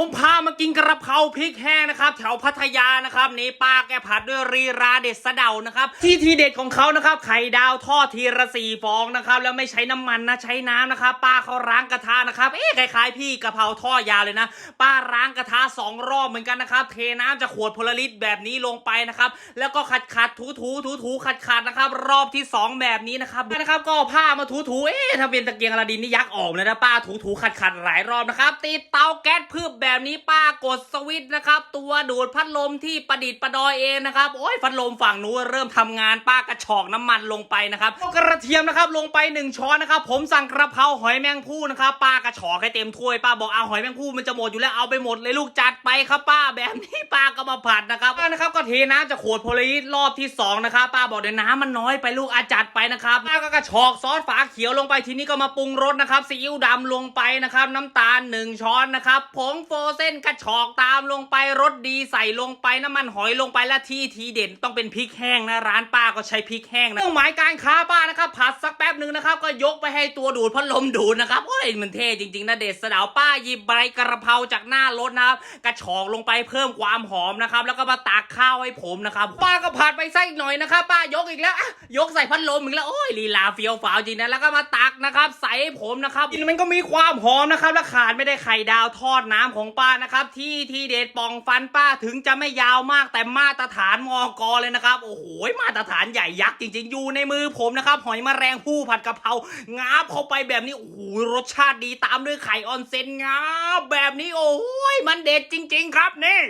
ผมพามากินกระเพราพริกแห้งนะครับแถวพัทยานะครับนี่ป้าแกผัดด้วยรีราเด็ดสะเดานะครับที่ทีเด็ดของเขานะครับไข่ดาวทอดทีละสี่ฟองนะครับแล้วไม่ใช้น้ำมันนะใช้น้ำนะครับป้าเขาล้างกระทะนะครับเอ๊ะคล้ายๆพี่กะเพราทอดยาวเลยนะ ป้าล้างกระทะสองรอบเหมือนกันนะครับเทน้ำจากขวดพลลิตรแบบนี้ลงไปนะครับแล้วก็ขัดขัดถูถูถูถูขัดขัดนะครับรอบที่สองแบบนี้นะครับนะครับก็ผ้ามาถูถูเอ๊ะถ้าเป็นตะเกียงอลาดินนี่ยักษ์ออกเลยนะป้าถูถูขัดขัดหลายรอบนะครับติดเตาแก๊สเพืบแแบบนี้ป้ากดสวิตช์นะครับ ตัวดูดพัดลมที่ประดิษฐ์ประดอยเองนะครับโอ้ยพัดลมฝั่งนู้นเริ่มทำงานป้ากระชอกน้ำมันลงไปนะครับก็กระเทียมนะครับลงไปหนึ่งช้อนนะครับ ผมสั่งกระเพราหอยแมงภู่นะครับป้ากระชอกให้เต็มถ้วยป้าบอกเอาหอยแมงภู่มันจะหมดอยู่แล้วเอาไปหมดเลยลูกจัดไปครับป้าแบบนี้ป้าก็มาผัดนะครับป้านะครับก็เทน้ำจากขวดโพลีรอบที่สองนะครับป้าบอกเดี๋ยวน้ำมันน้อยไปลูกอาจัดไปนะครับป้าก็กระชอกซอสฝาเขียวลงไปทีนี้ก็มาปรุงรสนะครับซีอิ๊วดำลงไปนะครับน้ำตาลหนึ่งช้อนนะครับผงโฟเซนกระชอกตามลงไปรสดีใส่ลงไปน้ำมันหอยลงไปและที่ทีเด่นต้องเป็นพริกแห้งนะร้านป้าก็ใช้พริกแห้งนะเครื่องหมายการค้าป้านะครับผัดสักแป๊บหนึ่งนะครับก็ยกไปให้ตัวดูดพัดลมดูดนะครับโอ้ยมันเท่จริงๆนะเด็ดสดาวป้าหยิบใบกระเพราจากหน้ารถนะครับกระชอกลงไปเพิ่มความหอมนะครับแล้วก็มาตักข้าวให้ผมนะครับป้าก็ผัดไปไสักอีกหน่อยนะครับป้ายกอีกแล้วยกใส่พัดลมอีกแล้วโอ้ยลีลาเฟี้ยวฟ้าวจริงนะแล้วก็มาตักนะครับใส่ให้ผมนะครับกินมันก็มีความหอมนะครับและขาดไม่ได้ไข่ดาวทอดน้ำของป้านะครับ ที่ที่เด็ดปองฟันป้าถึงจะไม่ยาวมากแต่มาตรฐานมอกอเลยนะครับ โอ้โหมาตรฐานใหญ่ยักษ์จริง ๆ อยู่ในมือผมนะครับ หอยมแมลงผู้ผัดกะเพรางาบเข้าไปแบบนี้โอ้โหรสชาติดีตามด้วยไข่ออนเซนงาบแบบนี้โอ้ยมันเด็ดจริง ๆ ครับนี่